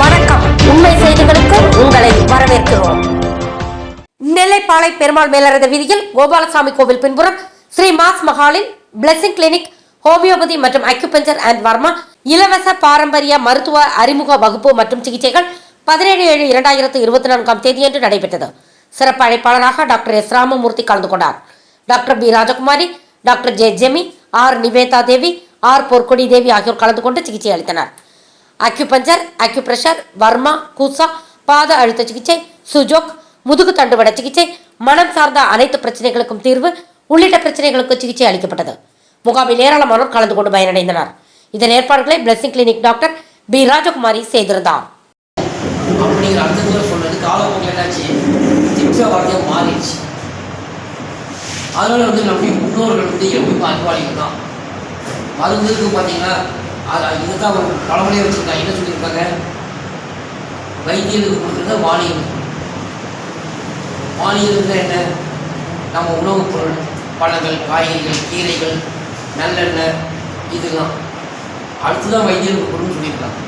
வணக்கம். உண்மை செய்திகளுக்கு உங்களை வரவேற்கிறோம். நெல்லைப்பாளை பெருமாள் மேலரத வீதியில் கோபாலசாமி கோவில் பின்புறம் ஸ்ரீ மாஸ் மஹாலில் பிளெஸிங் கிளினிக் ஹோமியோபதி மற்றும் அக்யூபஞ்சர் அண்ட் வர்மா இலவச பாரம்பரிய மருத்துவ அறிமுக வகுப்பு மற்றும் சிகிச்சைகள் பதினேழு ஏழு இரண்டாயிரத்து இருபத்தி நான்காம் தேதியன்று நடைபெற்றது. சிறப்பு அழைப்பாளராக டாக்டர் எஸ் ராமமூர்த்தி கலந்து கொண்டார். Doctor P Rajakumari doctor J Jemi R Nivetha Devi R Porkodi Devi ஆகியோர் கலந்து கொண்டு சிகிச்சை அளித்தனர். அக்யூபஞ்சர் அக்யூப்ரெஷர் வர்மா கூசா பாத அழுத்த சிகிச்சை சுஜோக் முதுகு தண்டுவட சிகிச்சை மனம் சார்ந்த அனைத்து பிரச்சனைகளுக்கும் தீர்வு உள்ளிட்ட பிரச்சனைகளுக்கு சிகிச்சை அளிக்கப்பட்டது. முகாமில் ஏராளமானோர் கலந்து கொண்டு பயனடைந்தனர். இதன் ஏற்பாடுகளை blessing clinic doctor P Rajakumari செய்திருந்தார். அப்படிங்கிற அர்த்தத்தில் சொன்னது காலப்போக்கில் என்னாச்சு? திட்ட வார்த்தையாக மாறிடுச்சு. அதனால வந்து நம்முடைய முன்னோர்கள் வந்து எப்பயும் அறிவாளிகள் தான் மருந்துக்கு பார்த்தீங்கன்னா இதுதான் ஒரு பழமொழியை வச்சுருக்காங்க. என்ன சொல்லியிருப்பாங்க வைத்தியத்துக்கு கொடுக்குறத வாணியம் வாணியம் என்ன? நம்ம உணவுப் பொருள் பழங்கள் காய்கறிகள் கீரைகள் நல்லெண்ணெய் இதெல்லாம். அடுத்துதான் வைத்தியத்துக்கு பொருள்னு சொல்லியிருக்காங்க.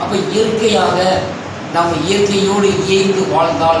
அப்போ இயற்கையாக நாம் இயற்கையோடு இயைந்து வாழ்ந்தால்